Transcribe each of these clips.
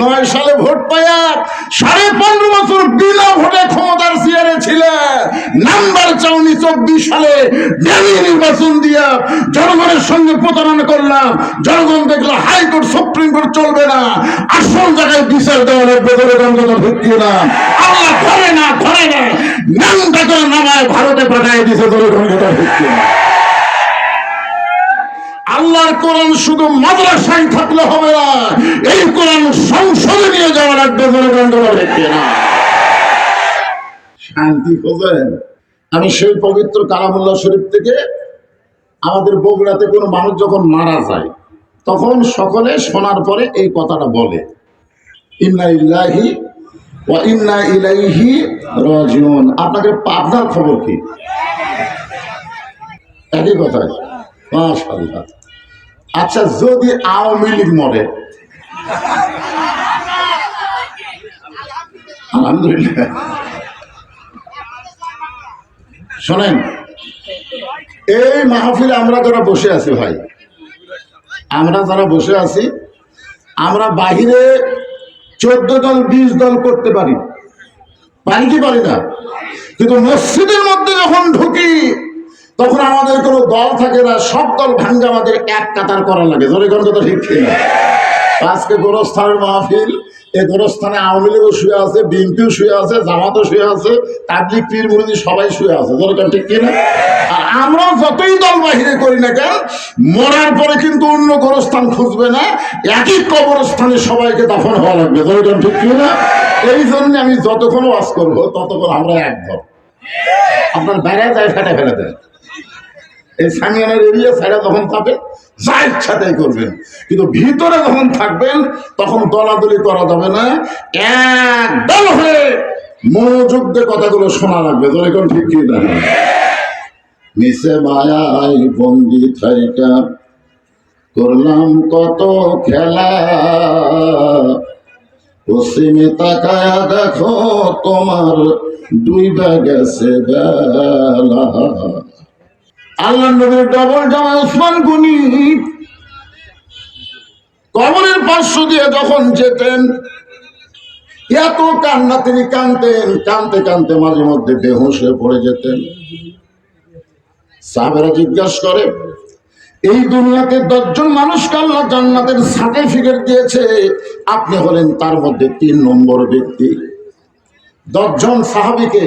নয় সালে ভোট পাইয়া সাড়ে পনেরো বছর বিনা ভোটে ক্ষমতার চেয়ারে ছিলেন নাম্বার চাউনি চব্বিশ সালে নির্বাচন দিয়া জনগণের সঙ্গে প্রতারণা করলাম। জনগণ দেখল হাইকোর্ট, সুপ্রিম কোর্ট চলবে না। আসল জায়গায় বিচার দেওয়া লাগবে জনগণ কথা ঢুকিয়ে না। আল্লাহ ধরে না ধরে না। নামটা করে নামায়, ভারতে পাঠায় দিছে জনগণ কথা ঢুকিয়ে না। আল্লাহর কোরআন শুধু মাদ্রাসায় থাকলে হবে না, এই কোরআন সংসদে নিয়ে যাওয়া লাগবে কথা শান্তি খোঁজেন। আমি সেই পবিত্র কালামুল্লাহ শরীফ থেকে আমাদের বগুড়াতে কোনো মানুষ যখন মারা যায়, তখন সকলে শোনার পরে এই কথাটা বলে, ইন্না ইল্লাহি ওয়া ইন্না ইলাইহি রাজিউন। আপনাদের পাবনার খবর কি? একই মাশাআল্লাহ। আচ্ছা যদি আওয়ামী লীগ মরে শোনেন, এই মাহফিলে আমরা যারা বসে আছি ভাই, আমরা যারা বসে আছি, আমরা বাহিরে চোদ্দ দল, বিশ দল করতে পারি। পারি কি পারি না? কিন্তু মসজিদের মধ্যে যখন ঢুকি তখন আমাদের কোনো দল থাকে না, সব দল ভাঙ্গে আমাদের এক কাতার করা লাগে। জোরে কোন কথা ঠিক না আজকে গোরস্থানের মাহফিল, এই গোরস্থানে আওয়ামী লীগও শুয়ে আছে, বিএনপিও শুয়ে আছে, জামাতও শুয়ে আছে তাবলিক পীর মুরিদি সবাই শুয়ে আছে। কোন ঠিক কিনা? আর আমরা যতই দল বাহিরে করি না কেন, মরার পরে কিন্তু অন্য গোরস্থান খুঁজবে না, একই কবরস্থানে সবাইকে দাফন হওয়া লাগবে। কোন ঠিক কিনা? এই জন্য আমি যতক্ষণ ওয়াজ করব, ততক্ষণ আমরা এক দল। আপনার বেড়ায় যায়, ফেটে ফেলে দেয়। এই সামিয়ানের এরিয়া সাইডে যখন পাবে যা ইচ্ছা তাই করবেন কিন্তু ভিতরে যখন থাকবেন, তখন দলাদলি করা যাবে না। এক দল হয়ে মনোযোগ কথাগুলো শোনা লাগবে। তোর এখন ঠিক কি না? মিশে মায়াই বন্দি থাইকা, করলাম কত খেলা। পশ্চিমে তাকায়া দেখো, তোমার দুই ব্যাগ গেছে বেলা। আল্লাহ নবীর ডবল জামা ওসমান গনি। কবরের পার্শ্ব দিয়ে যখন যেতেন, এত কান্না তিনি কানতেন কানতে কানতে মাঝে মধ্যে বেহুশ হয়ে পড়ে যেতেন। সাহেবেরা জিজ্ঞাসা করে, এই দুনিয়াতে দশজন মানুষকে আল্লাহ জান্নাতের সার্টিফিকেট দিয়েছে। আপনি হলেন তার মধ্যে তিন নম্বর ব্যক্তি। দশজন সাহাবিকে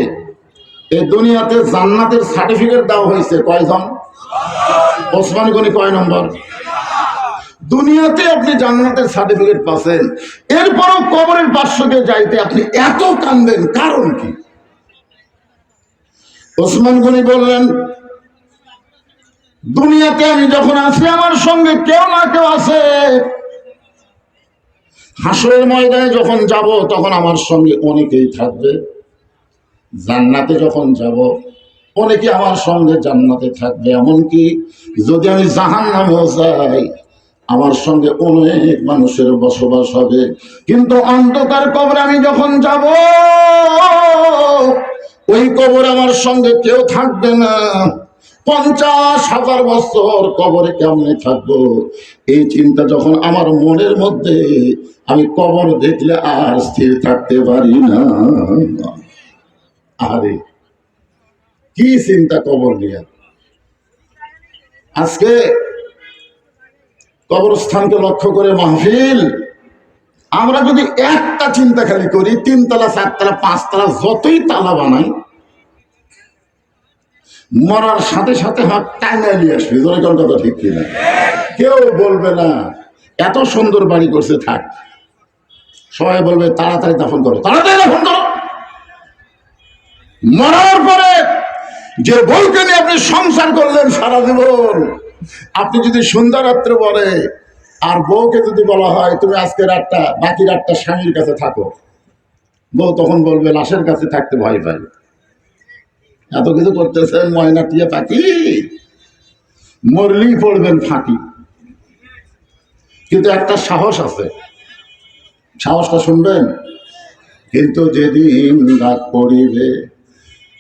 এই দুনিয়াতে জান্নাতের সার্টিফিকেট দেওয়া হয়েছে কয়জন? ওসমান গনি কয় নম্বর? দুনিয়াতে আপনি জান্নাতের সার্টিফিকেট পাচ্ছেন। এরপরও কবরের পার্শ্বকে যাইতে আপনি এত কান্দেন, কারণ কি? ওসমান গনি বললেন, দুনিয়াতে আমি যখন আছি, আমার সঙ্গে কেউ না কেউ আছে। হাসরের ময়দানে যখন যাব, তখন আমার সঙ্গে অনেকেই থাকবে। জান্নাতে যখন যাব, অনেকে আমার সঙ্গে জান্নাতে থাকবে। এমনকি যদি আমি জাহান নামেও যাই, আমার সঙ্গে অনেক মানুষের বসবাস হবে। কিন্তু অন্ধকার কবর আমি যখন যাব, ওই কবর আমার সঙ্গে কেউ থাকবে না। পঞ্চাশ হাজার বছর কবরে কেমনে থাকব? এই চিন্তা যখন আমার মনের মধ্যে, আমি কবর দেখলে আর স্থির থাকতে পারি না। আরে কি চিন্তা কবর নিয়ে? আজকে কবরস্থানকে লক্ষ্য করে মাহফিল, আমরা যদি একটা চিন্তা খালি করি, তিনতলা, চারতলা, পাঁচতলা, যতই তালা বানাই, মরার সাথে সাথে হাত টাইনা নিয়ে আসবে। কোন কথা ঠিক কিনা? কেউ বলবে না, এত সুন্দর বাড়ি করছে, থাক। সবাই বলবে, তাড়াতাড়ি দাফন করো, তাড়াতাড়ি দাফন করো। মরার পরে যে বউকে নিয়ে আপনি সংসার করলেন সারা জীবন, আপনি যদি সন্ধ্যা রাত্রে বলে, আর বউকে যদি বলা হয়, তুমি আজকে রাতটা, বাকি রাতটা স্বামীর কাছে থাকো। বউ তখন বলবে, লাশের কাছে থাকতে ভয় পাই। এত কিছু করতেছেন ময়না টিয়া পাখি। মরলেই পড়বেন ফাঁকি। কিন্তু একটা সাহস আছে। সাহসটা শুনবেন? কিন্তু যেদিন ডাক পড়িবে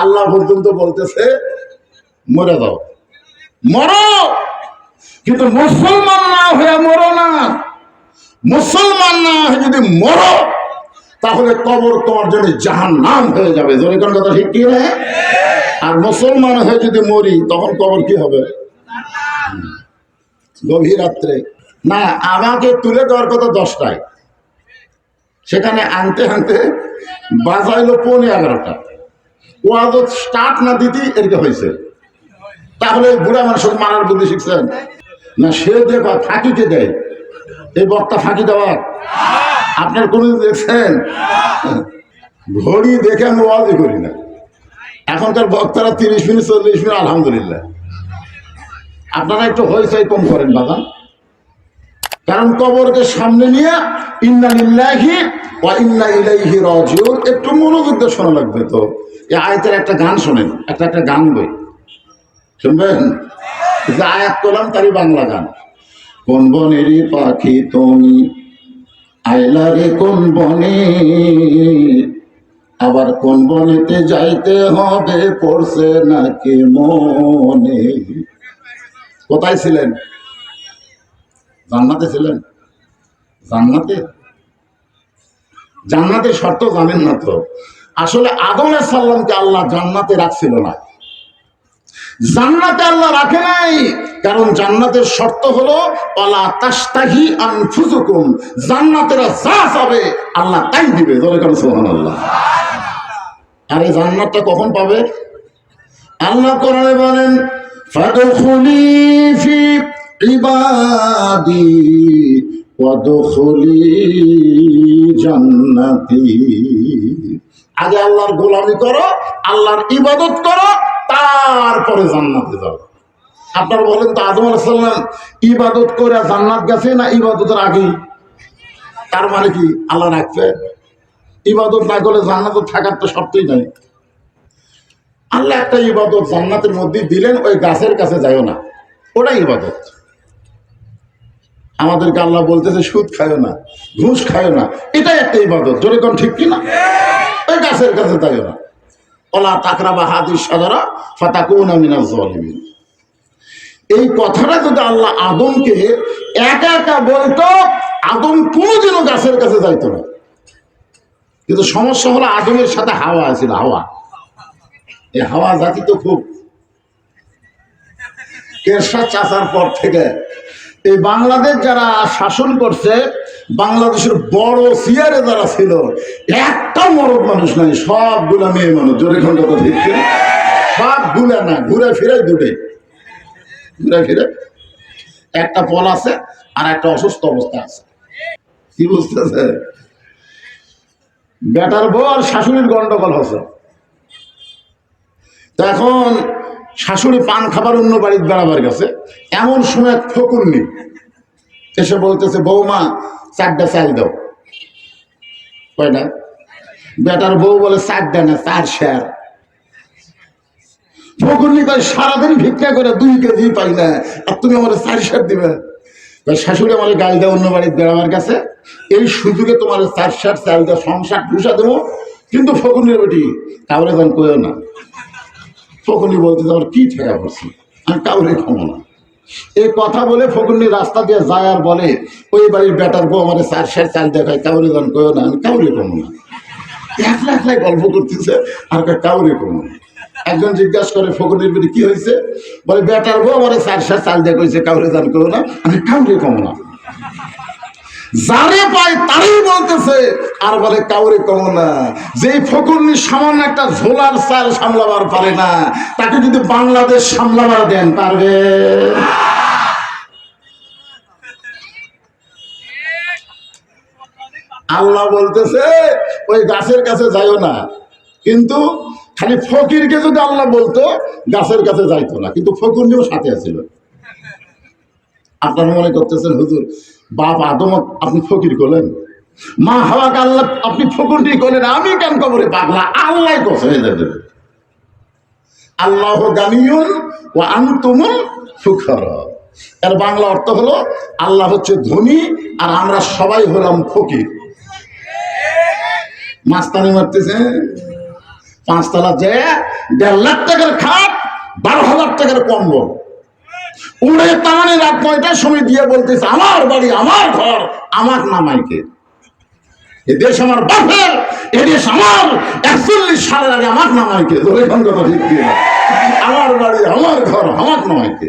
আল্লাহ পর্যন্ত বলতেছে, মরে দাও মরো! কিন্তু মুসলমান না হয়ে মরো না। মুসলমান না হয়ে যদি মরো, তাহলে কবর তোমার জন্য জাহান নাম হয়ে যাবে। কথা ঠিক কি আর মুসলমান হয়ে যদি মরি, তখন কবর কি হবে? গভীর রাত্রে। না, আমাকে তুলে দেওয়ার কথা দশটায়। সেখানে আনতে আনতে বাজাইলো পৌনে এগারোটা। ও আদত স্টার্ট না দিতে এরকম হয়েছে। তাহলে বুড়া মানুষ মারার বুদ্ধি শিখছেন? না, সে দেবা ফাঁকিকে দেয় এই বক্তা ফাঁকি দেওয়ার। আপনার কোনোদিন দেখছেন? ঘড়ি দেখে আমি ওয়াজই করি না। এখনকার বক্তারা তিরিশ মিনিট, চল্লিশ মিনিট, আলহামদুলিল্লাহ। আপনারা একটু হয়েছে কম করেন বাগান কারণ কবরকে সামনে নিয়ে ইন্না লিল্লাহি ওয়া ইন্না ইলাইহি রাজিউন। একটু মনোযোগ দিয়ে শোনা লাগবে তো। এই আয়াতের একটা গান শোনেন, একটা একটা গান বই শুনবেন? যে আয়াত করলাম তারই বাংলা গান। কোন বনেরই পাখি তুমি? আইলা রে কোন বনে? আবার কোন বনেতে যাইতে হবে, পড়ছে নাকি মনে? কোথায় ছিলেন? জান্নাতে ছিলেন। জান্নাতে? জান্নাতের শর্ত জানেন না তো? আসলে আদম সাল্লামকে আল্লাহ জান্নাতে রাখছিল না। জান্নাতে আল্লাহ রাখে নাই, কারণ জান্নাতের শর্ত হলো জান্নাতেরা যা আল্লাহ তাই দিবে। সুবহানাল্লাহ। আর এই জান্নাতটা কখন পাবে? আল্লাহ কোরআনে বলেন ইবাদি ওয়াদখুলি জান্নাতি। আগে আল্লাহর গোলামি করো, আল্লাহর ইবাদত করো, তারপরে জান্নাতে যাও। আপনারা বলেন তো আদম আলাইসাল্লাম ইবাদত করে জান্নাত গেছে না ইবাদতের আগে তার মানে কি? আল্লাহ রাখবে ইবাদত না করলে জান্নাত থাকার তো শর্তই নাই। আল্লাহ একটা ইবাদত জান্নাতের মধ্যে দিলেন, ওই গাছের কাছে যাইও না। ওটাই ইবাদত। আমাদেরকে আল্লাহ বলতেছে সুদ খায়ও না ঘুষ খায়ও না। এটাই একটা ইবাদত। জোরে কোন ঠিক কিনা? ওই গাছের কাছে যাইও না। ওলা তাকরা বা হাদিস সাদারা ফাতাকুন জালিমিন। এই কথাটা যদি আল্লাহ আদমকে একা একা বলতো আদম কোনোদিনও গাছের কাছে যাইতো না। কিন্তু সমস্যা হলো আদমের সাথে হাওয়া আছিল হাওয়া। এই হাওয়া জাতি তো খুব। কেরসা চাচার পর থেকে এই বাংলাদেশ যারা শাসন করছে, বাংলাদেশের বড় সিয়ারে যারা ছিল, একটা মরদ মানুষ নাই, সবগুলা মেয়ে মানুষ। জোরে খন্ড কথা কিনা? সবগুলা না ঘুরে ফিরে দুটোই। ঘুরে ফিরে। একটা পল আছে আর একটা অসুস্থ অবস্থা আছে। কি বুঝতেছে? বেটার বউ আর শাশুড়ির গন্ডগোল হচ্ছে। এখন শাশুড়ি পান খাবার অন্য বাড়ির বেড়াবার গেছে এমন সময় ফকুন্নি এসে বলতেছে, বৌমা, চারটা চাল দাও। কয়টা? বেটার বউ বলে, চারটা না, চার শেয়ার। ফকুন্নি কয়, সারাদিন ভিক্ষা করে দুই কেজি পাই না, আর তুমি আমার চার শেয়ার দিবে। শাশুড়ি আমার গাল দেয় অন্য বাড়ির বেড়াবার কাছে। এই সুযোগে তোমার চার শেয়ার, চাল দেওয়া, সংসার ঢুসা দেবো। কিন্তু ফকুন্নির বেটি, তাহলে গান কয়েও না। ফকুনি বলতে আমার কি ঠেকা করছি আমি কাউরে খাব না। এই কথা বলে ফকুনি রাস্তা দিয়ে যায় আর বলে, ওই বাড়ির বেটার বউ আমার চার শের চাল দেখায় কাউরে গান কেউ না, আমি কাউরে খাব না। একলা একলাই গল্প করতেছে, আর কয়, কাউরে খাব না। একজন জিজ্ঞাসা করে, ফকুনির বেটি কি হয়েছে বলে, বেটার বউ আমার চার শের চাল কইছে, কাউরে গান কেউ না, আমি কাউরে খাব না। যারে পায় তারই বলতেছে, আর বলে কাউরে কম না। যে ফকুরনি সামান্য একটা ঝোলার চাল সামলাবার পারে না, তাকে যদি বাংলাদেশ সামলাবার দেন, পারবে? আল্লাহ বলতেছে, ওই গাছের কাছে যাইও না। কিন্তু খালি ফকিরকে যদি আল্লাহ বলতো, গাছের কাছে যাইতো না। কিন্তু ফকুরনিও সাথে আছিল। আপনারা মনে করতেছেন, হুজুর বাপ আদম আপনি ফকির করলেন। মা হাওয়াকে আল্লাহ আপনি ফকুরটি করলেন। আমি কেন কবরে পাগলা? আল্লাহ কসে যাবে। আল্লাহ গানিয়ন ও আনতুমুল ফুখর এর বাংলা অর্থ হলো, আল্লাহ হচ্ছে ধনী আর আমরা সবাই হলাম ফকির। মাস্তানি মারতেছে। পাঁচতলা যে দেড় লাখ টাকার খাট, বারো হাজার টাকার কম্বল। উড়ে তাহলে রাত নয়টার সময় দিয়ে বলতেছে, আমার বাড়ি, আমার ঘর, আমার নামাইকে। দেশ আমার বাপের দেশ আমার, একচল্লিশ সালের আগে আমার নামাইকে। কথা ঠিক আমার বাড়ি, আমার ঘর, আমার নামাইকে।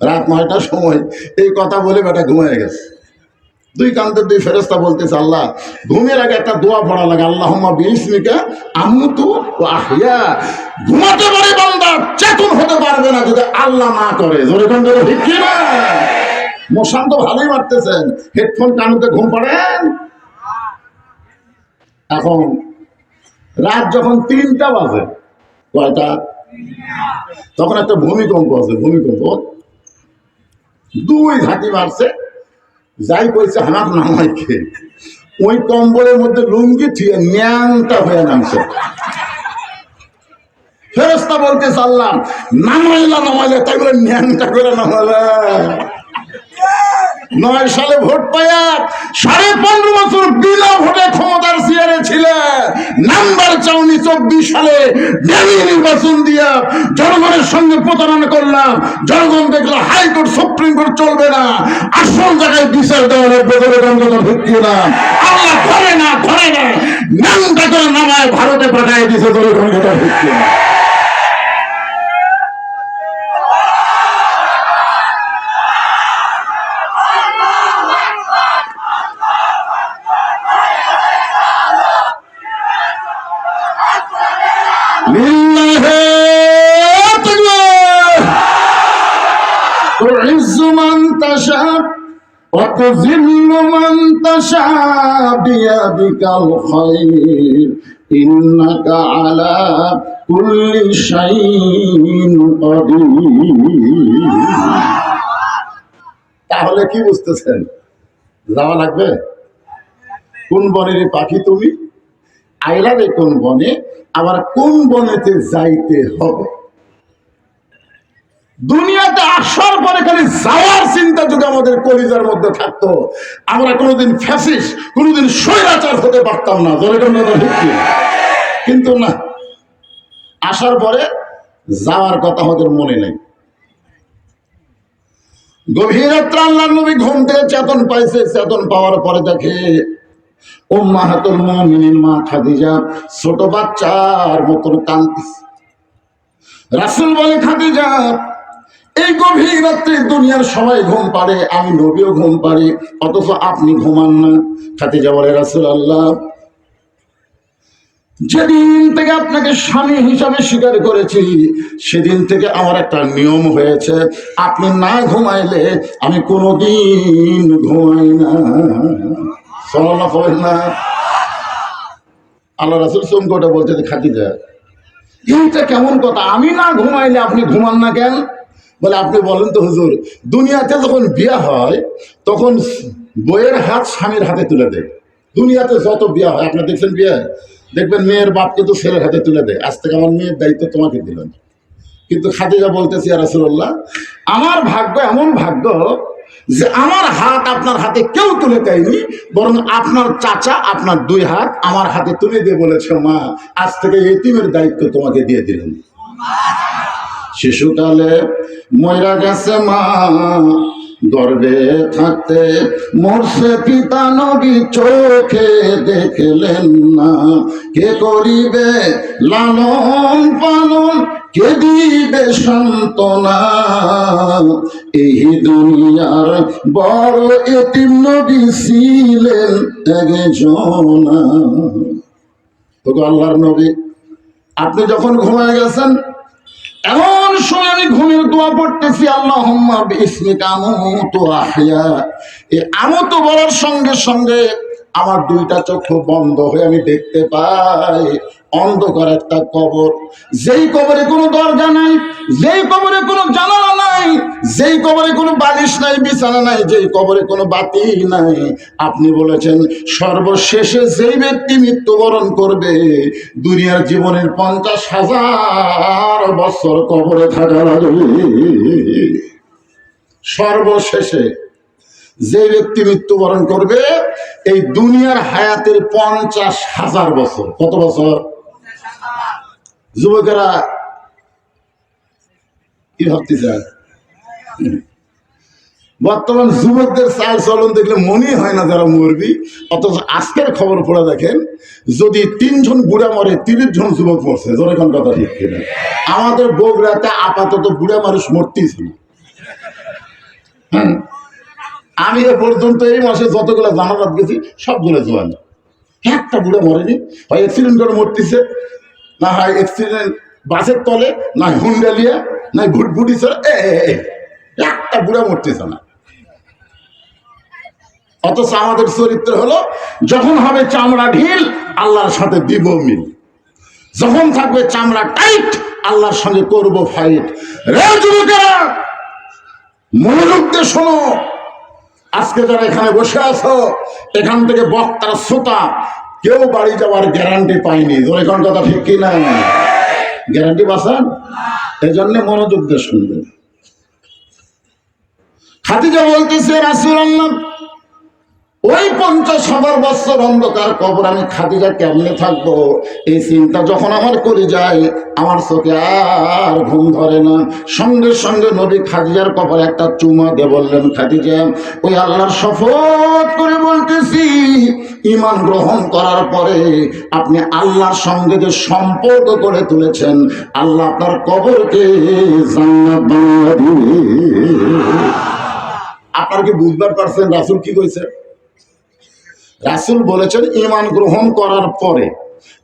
রাত নয়টার সময় এই কথা বলে বেটা ঘুমিয়ে গেছে। দুই কান্তের দুই ফেরস্তা বলতেছে, আল্লাহ, ঘুমের আগে একটা দোয়া পড়া লাগে। আল্লাহ বিষ্মিকা আমুতু আহিয়া ঘুমাতে পারে বান্দা, চেতন হতে পারবে না যদি আল্লাহ না করে। জোরে না? মশান তো ভালোই মারতেছেন। হেডফোন কানুতে ঘুম পাড়েন এখন রাত যখন তিনটা বাজে, কয়টা? তখন একটা ভূমিকম্প আছে, ভূমিকম্প। দুই ঘাটি মারছে। যাই কইছে আমার নামাইকে ওই কম্বলের মধ্যে লুঙ্গি থিয়ে ন্যাংটা হয়ে নামছে। ফেরস্তা বলতে চাললাম, নামাইলা, নামাইলে, তাই বলে ন্যাংটা করে নামাইলা নয় সালে ভোট পায়া সাড়ে পনেরো বছর বিনা ভোটে ক্ষমতার চেয়ারে ছিলেন নাম্বার চাউনি চব্বিশ সালে। ডেলি নির্বাচন দিয়া জনগণের সঙ্গে প্রতারণা করলাম। জনগণ দেখল হাইকোর্ট, সুপ্রিম কোর্ট চলবে না। আসল জায়গায় বিচার দেওয়া লাগবে বলে ভিত্তি না আল্লাহ ধরে না ধরে না নামটা করে নামায় ভারতে পাঠায় দিছে বলে গণতন্ত্র ভিত্তি না وتذل من تشاء بيدك الخير إنك على كل شيء قدير তাহলে কি বুঝতেছেন যাওয়া লাগবে কোন বনের পাখি তুমি আইলারে কোন বনে আবার কোন বনেতে যাইতে হবে দুনিয়াতে আসার পরে খালি যাওয়ার চিন্তা যদি আমাদের কলিজার মধ্যে থাকতো, আমরা কোনোদিন ফ্যাসিস কোনোদিন স্বৈরাচার হতে পারতাম না। কিন্তু না, আসার পরে যাওয়ার কথা আমাদের মনে নেই। গভীর রাত্রে নবী ঘুম থেকে চেতন পাইছে, চেতন পাওয়ার পরে দেখে ও মাহাতুল মুমিনিন মা খাদিজা ছোট বাচ্চার মতন কান্দিস রাসূল বলে, খাদিজা এই গভীর রাত্রে দুনিয়ার সবাই ঘুম পারে আমি নবীও ঘুম পারি অথচ আপনি ঘুমান না। খাদিজা বলে রাসুল আল্লাহ যেদিন থেকে আপনাকে স্বামী হিসাবে স্বীকার করেছি, সেদিন থেকে আমার একটা নিয়ম হয়েছে, আপনি না ঘুমাইলে আমি কোনোদিন ঘুমাই না। না। আল্লাহ রাসুল সোমকোটা বলতে যায় এইটা কেমন কথা? আমি না ঘুমাইলে আপনি ঘুমান না কেন? বলে, আপনি বলেন তো হুজুর, দুনিয়াতে যখন বিয়া হয়, তখন বইয়ের হাত স্বামীর হাতে তুলে দেয়। দুনিয়াতে যত বিয়া হয়, আপনি দেখছেন বিয়ে? দেখবেন মেয়ের বাপকে তো ছেলের হাতে তুলে দেয়। আজ থেকে আমার মেয়ের দায়িত্ব তোমাকে দিলেন কিন্তু খাদিজা বলতেছি আর রাসুল্লাহ আমার ভাগ্য এমন ভাগ্য যে আমার হাত আপনার হাতে কেউ তুলে দেয়নি, বরং আপনার চাচা আপনার দুই হাত আমার হাতে তুলে দিয়ে বলেছে, মা, আজ থেকে এতিমের দায়িত্ব তোমাকে দিয়ে দিলেন শিশুকালে ময়রা গেছে মা। গর্বে থাকতে মরছে পিতা নবী চোখে দেখলেন না। কে করিবে লালন পালন, কে দিবে সান্ত্বনা? এই দুনিয়ার বড় এতিম নবী ছিলেন একজনা। আল্লাহর নবী, আপনি যখন ঘুমায় গেছেন এমন সময় ঘুমের দোয়া পড়তেছি আল্লাহ আমতো বলার সঙ্গে সঙ্গে আমার দুইটা চক্ষু বন্ধ হয়ে আমি দেখতে পাই, অন্ধকার একটা কবর। যেই কবরে কোনো দরজা নাই, যেই কবরে কোনো নাই যেই কবরে কোনো বালিশ নাই, বিছানা নাই, যেই কবরে কোনো বাতি নাই, আপনি বলেছেন সর্বশেষে যেই ব্যক্তি মৃত্যুবরণ করবে, দুনিয়ার জীবনের পঞ্চাশ হাজার বছর কবরে থাকা লাগবে। সর্বশেষে যে ব্যক্তি মৃত্যুবরণ করবে, এই দুনিয়ার হায়াতের পঞ্চাশ হাজার বছর। কত বছর? যুবকেরা, কি ভাবতেছেন? বর্তমান যুবকদের চাল চলন দেখলে মনেই হয় না যারা মরবি। অথচ আজকের খবর পড়ে দেখেন যদি তিনজন বুড়া মরে তিরিশ জন যুবক মরছে। যেরকম কথা ঠিক কিনা? আমাদের বগুড়াতে আপাতত বুড়া মানুষ মরতেই ছিল আমি এ পর্যন্ত এই মাসে যতগুলো জানাজাত গেছি সবগুলো জোয়ান। একটা বুড়ো মরেনি। হয় অ্যাক্সিডেন্ট করে মরতেছে না হয় অ্যাক্সিডেন্ট বাসের তলে না হুন্ডালিয়া না এ, এ, একটা বুড়া মরতেছে না। অথচ আমাদের চরিত্র হলো, যখন হবে চামড়া ঢিল, আল্লাহর সাথে দিব মিল। যখন থাকবে চামড়া টাইট, আল্লাহর সঙ্গে করব ফাইট রে যুবকেরা, মনোযোগ দিয়ে শোনো। আজকে যারা এখানে বসে আছো, এখান থেকে বক্তার শ্রোতা, কেউ বাড়ি যাওয়ার গ্যারান্টি তোর এখন কথা ঠিক কি না গ্যারান্টি বাসান এই জন্য মনোযোগ দিয়ে শুনবেন। খাদিজা বলতেছে রাসুল ওই পঞ্চাশ হাজার বছর অন্ধকার কবর আমি খাদিজা কেমনে থাকব? এই চিন্তা যখন আমার করে যায়, আমার চোখে আর ঘুম ধরে না। সঙ্গে সঙ্গে নবী খাদিজার কবর একটা চুমা দিয়ে বললেন, খাদিজা, ওই আল্লাহর শপথ করে বলতেছি ইমান গ্রহণ করার পরে আপনি আল্লাহর সঙ্গে যে সম্পর্ক করে তুলেছেন, আল্লাহ আপনার কবরকে জান্নাত বানিয়ে আপনার কি বুঝবার পারছেন রাসুল কি কইছে? রাসুল বলেছেন ইমান গ্রহণ করার পরে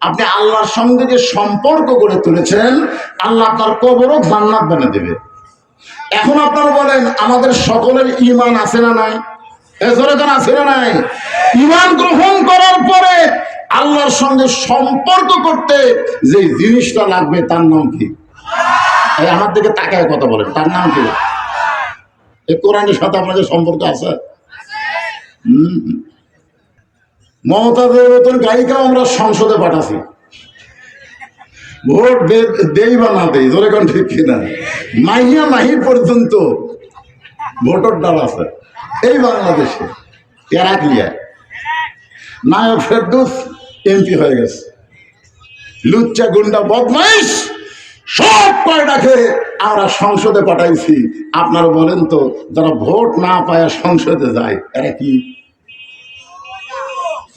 আপনি আল্লাহর সঙ্গে যে সম্পর্ক গড়ে তুলেছেন, আল্লাহ তার কবরও জান্নাত বানিয়ে দেবে। এখন আপনারা বলেন, আমাদের সকলের ইমান আছে না নাই? এজরে আছে না নাই? ইমান গ্রহণ করার পরে আল্লাহর সঙ্গে সম্পর্ক করতে যে জিনিসটা লাগবে, তার নাম কি? আমার দিকে তাকায় কথা বলেন, তার নাম কি? এই কোরআনের সাথে আপনাদের সম্পর্ক আছে? হুম। মমতা দেবতন গায়িকাও আমরা সংসদে পাঠাছি। ভোট দেই বা না দেই, ধরে কোন ঠিক কিনা? মাইয়া মাহি পর্যন্ত ভোটার ডাল আছে। এই বাংলাদেশে টেরাকলিয়া নায়ক ফেরদুস এমপি হয়ে গেছে। লুচ্চা গুন্ডা বদমাইশ! সব কয়টাকে আমরা সংসদে পাঠাইছি। আপনারা বলেন তো, যারা ভোট না পায় সংসদে যায়, এরা কি?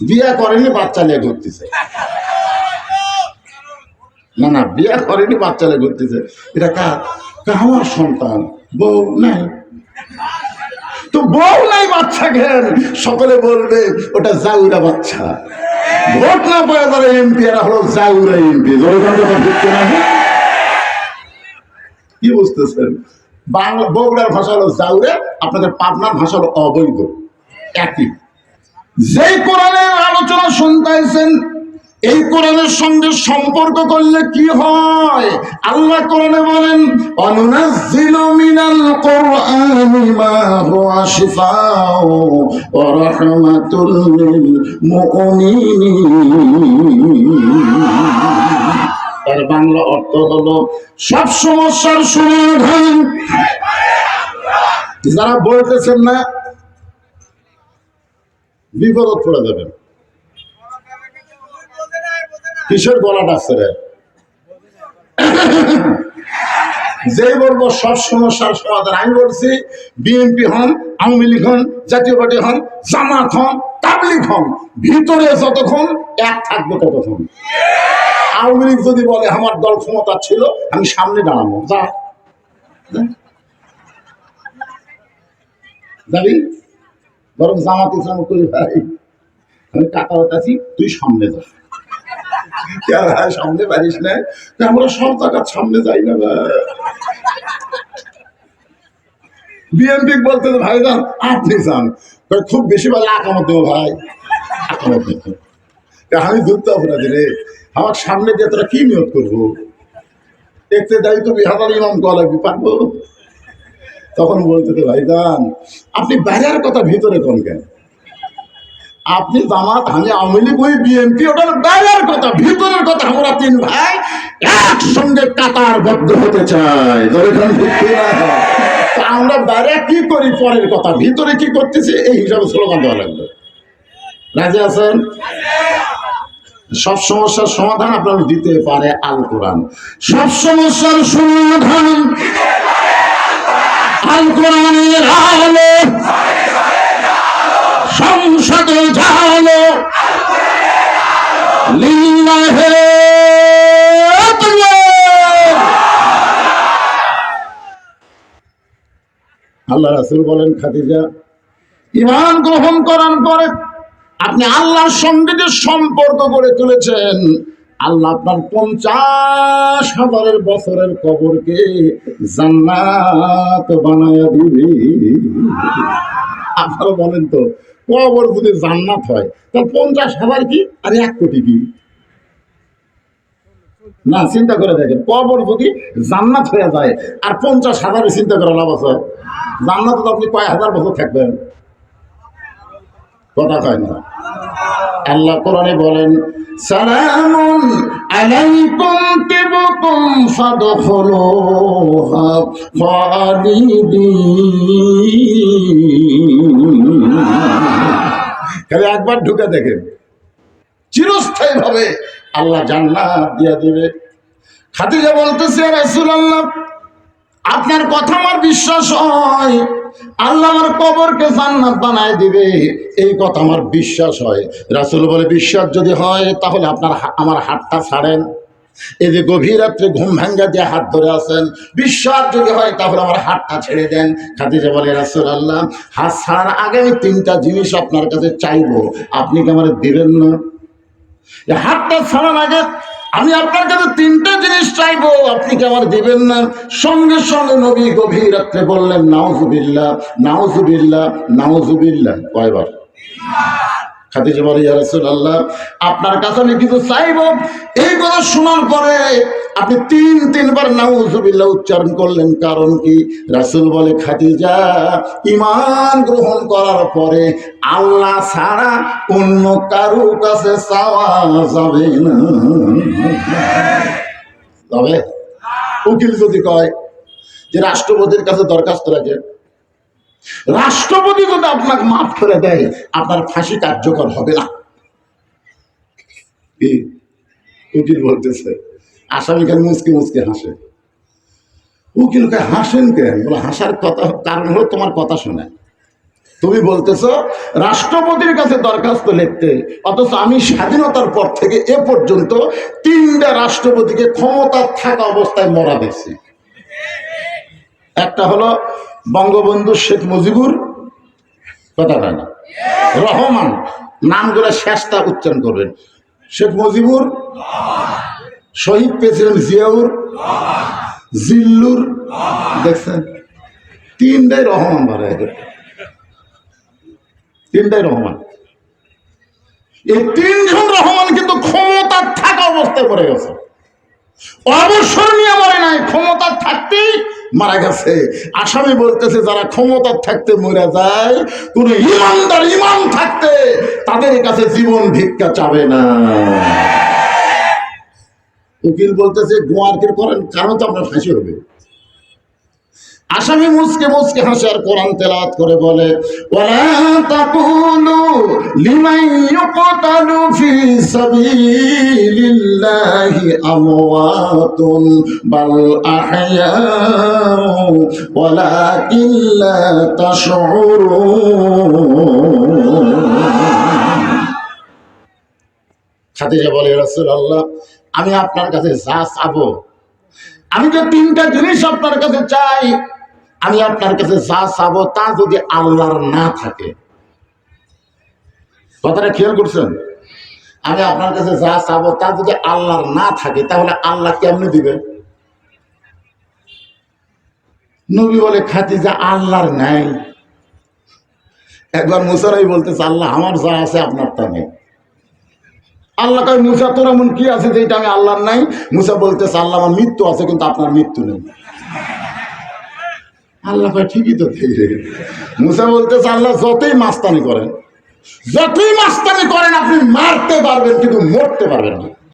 বিয়ে করেনি, বাচ্চা নিয়ে ঘুরতেছে। না না, বিয়ে করেনি, বাচ্চা নিয়ে ঘুরতেছে। এটা কার? আমার সন্তান? বউ নাই। তো বউ নাই বাচ্চা ঘেন সকলে বলবে, ওটা জাউরা বাচ্চা। ভোট না পায় তারা এমপি, এরা হলো জাউরা এমপি। কি বুঝতেছেন? বাংলা বগুড়ার ভাষা হলো জাউরে, আপনাদের পাবনার ভাষা হলো অবৈধ, একই। যেই কোরআনের আলোচনা শুনতেছেন এই কোরআনের সঙ্গে সম্পর্ক করলে কি হয়? আল্লাহ কোরআনে বলেন, অনুনাজ্জিলু মিনাল কোরআনি মা হুয়া শিফাউ ওয়া রাহমাতুল লিল মুমিনিন। বাংলা অর্থ হলো, সব সমস্যার সমাধান। যারা বলতেছেন না বিপদ পড়ে যাবেন। কিসের গলা ডাকছে রে? যে বলব, সব সমস্যার সমাধান। আমি বলছি, বিএনপি হন, আওয়ামী লীগ হন, জাতীয় পার্টি হন, জামাত হন, তাবলিগ হন, ভিতরে যতক্ষণ এক থাকবে ততক্ষণ। আওয়ামী লীগ যদি বলে আমার দল ক্ষমতা ছিল, আমি সামনে দাঁড়াবো। যা। যাবি? বরং জামাত ইসলাম করি ভাই। আমি টাকা আছি তুই সামনে যা। সামনে পারিস না? আমরা সব টাকার সামনে যাই না বিএনপি বলতে ভাই, যান, আপনি যান। খুব বেশি বেলা আকামত ভাই। আমি ধরতে অপরাধী রে আমার সামনে দিয়ে তোরা কি নিয়োগ করব? দেখতে যাই তো বিহাদার ইমাম গলাবি পারব। তখন বলতে তো ভাইজান, আপনি বাইরের কথা ভিতরে কোন কেন? আপনি জামাত, আমি আওয়ামী লীগ, ওই বিএনপি ওটার বাইরের কথা, ভিতরের কথা। আমরা তিন ভাই একসঙ্গে কাতারবদ্ধ হতে চাই। আমরা বাইরে কি করি? পরের কথা, ভিতরে কি করতেছি? এই হিসাবে স্লোগান দেওয়া লাগবে। রাজি আছেন? সব সমস্যার সমাধান আপনার দিতে পারে আল কোরআন। সব সমস্যার সমাধান আল কোরআনের আলো সংসদে জালো। আল্লাহ। রাসুল বলেন, খাদিজা ইমান গ্রহণ করার পরে আপনি আল্লাহর সঙ্গে যে সম্পর্ক গড়ে তুলেছেন, আল্লাহ আপনার পঞ্চাশ হাজারের বছরের কবরকে জান্নাত বানায়া দিবি। আপনারা বলেন তো, কবর যদি জান্নাত হয়, তাহলে পঞ্চাশ হাজার কি আর এক কোটি কি? না, চিন্তা করে দেখেন, কবর যদি জান্নাত হয়ে যায়, আর পঞ্চাশ হাজারে চিন্তা করে লাভ জান্নাত আপনি কয় হাজার বছর থাকবেন? কথা কয় না। আল্লাহ কোরআনে বলেন খালি একবার ঢুকে দেখেন। চিরস্থায়ী ভাবে আল্লাহ জান্নাত দিয়া দিবে। খাদিজা বলতেছে রাসূলুল্লাহ আপনার কথা আমার বিশ্বাস হয়। আল্লাহ আমার কবরকে জান্নাত বানায় দিবে। এই কথা আমার বিশ্বাস হয়। রাসূল বলে, বিশ্বাস যদি হয়, তাহলে আপনার আমার হাতটা ছাড়েন। এই যে গভীর রাত্রে ঘুম ভাঙ্গা দিয়ে হাত ধরে আছেন, বিশ্বাস যদি হয়, তাহলে আমার হাতটা ছেড়ে দেন। খাদিজা বলে রাসূল আল্লাহ হাত ছাড়ার আগে আমি তিনটা জিনিস আপনার কাছে চাইব। আপনি কি আমার দিবেন না? হাতটা ছাড়ার আগে আমি আপনার কাছে তিনটে জিনিস চাইব। আপনি কি আমার দেবেন না? সঙ্গে সঙ্গে নবী গভীর রাত্রে বললেন নাওজুবিল্লা নাওজুবিল্লা নাওজুবিল্লা কয়বার? খাদিজা বলে ইয়া রাসূলুল্লাহ, আপনার কাছে আমি কিছু চাইব। এই কথা শোনার পরে আপনি তিন, তিনবার নাউজুবিল্লাহ উচ্চারণ করলেন, কারণ কি? রাসূল বলে, খাদিজা, ঈমান গ্রহণ করার পরে আল্লাহ ছাড়া অন্য কারও কাছে চাওয়া যাবে না। যাবে? উকিল যদি কয় যে রাষ্ট্রপতির কাছে দরখাস্ত রাখে রাষ্ট্রপতি যদি আপনাকে মাফ করে দেয়, আপনার ফাঁসি কার্যকর হবে না। উকিল বলতেছে, আসামি খালি মুসকে মুসকে হাসে? উকিলকে হাসেন কেন? বলে হাসার কথা, কারণ হলো তোমার কথা শোনে। তুমি বলতেছো, রাষ্ট্রপতির কাছে দরখাস্ত লিখতে, অথচ আমি স্বাধীনতার পর থেকে এ পর্যন্ত তিনটা রাষ্ট্রপতিকে ক্ষমতা থাকা অবস্থায় মরা দেখছি। একটা হলো বঙ্গবন্ধু শেখ মুজিবুর কথা না। রহমান, নামগুলো শেষটা উচ্চারণ করবেন। শেখ মুজিবুর, শহীদ প্রেসিডেন্ট জিয়াউর, জিল্লুর, দেখছেন? তিনটাই রহমান মারা তিনটাই রহমান। এই তিনজন রহমান কিন্তু ক্ষমতা থাকা অবস্থায় পড়ে গেছে। অবসর নিয়ে মরে নাই ক্ষমতা থাকতেই মারা গেছে। আসামি বলতেছে, যারা ক্ষমতা থাকতে মরে যায়, কোন ইমানদার ইমান থাকতে তাদের কাছে জীবন ভিক্ষা চাবে না। উকিল বলতেছে গোয়ারকে করেন, কারণ তো আপনার ফাঁসি হবে। আসামি মুসকে মুসকে হাসে আর কোরআন তেলাওয়াত করে বলে, ওয়ালা তাকুলু লিমান ইউকতালু বাল বলে আমি আপনার কাছে যা চাবো, আমি তো তিনটা জিনিস আপনার কাছে চাই আমি আপনার কাছে যা চাবো তা যদি আল্লাহর না থাকে। কথাটা খেয়াল করছেন? আমি আপনার কাছে যা চাবো তা যদি আল্লাহর না থাকে, তাহলে আল্লাহ কেমনে দিবে? নবী বলে খাতি যা আল্লাহর নাই। একবার মুসারাই বলতেছে, আল্লাহ, আমার যা আছে আপনার তা নেই। আল্লাহ কয়, মুসা, তোর এমন কি আছে যেটা আমি আল্লাহর নাই? মুসা বলতেছে, আল্লাহ, আমার মৃত্যু আছে, কিন্তু আপনার মৃত্যু নেই। আল্লাহ ঠিকই তো মুসা বলতেছে, আল্লাহ যতই মাস্তানি করেন, যতই মাস্তানি করেন, আপনি মারতে পারবেন কিন্তু মরতে পারবেন না।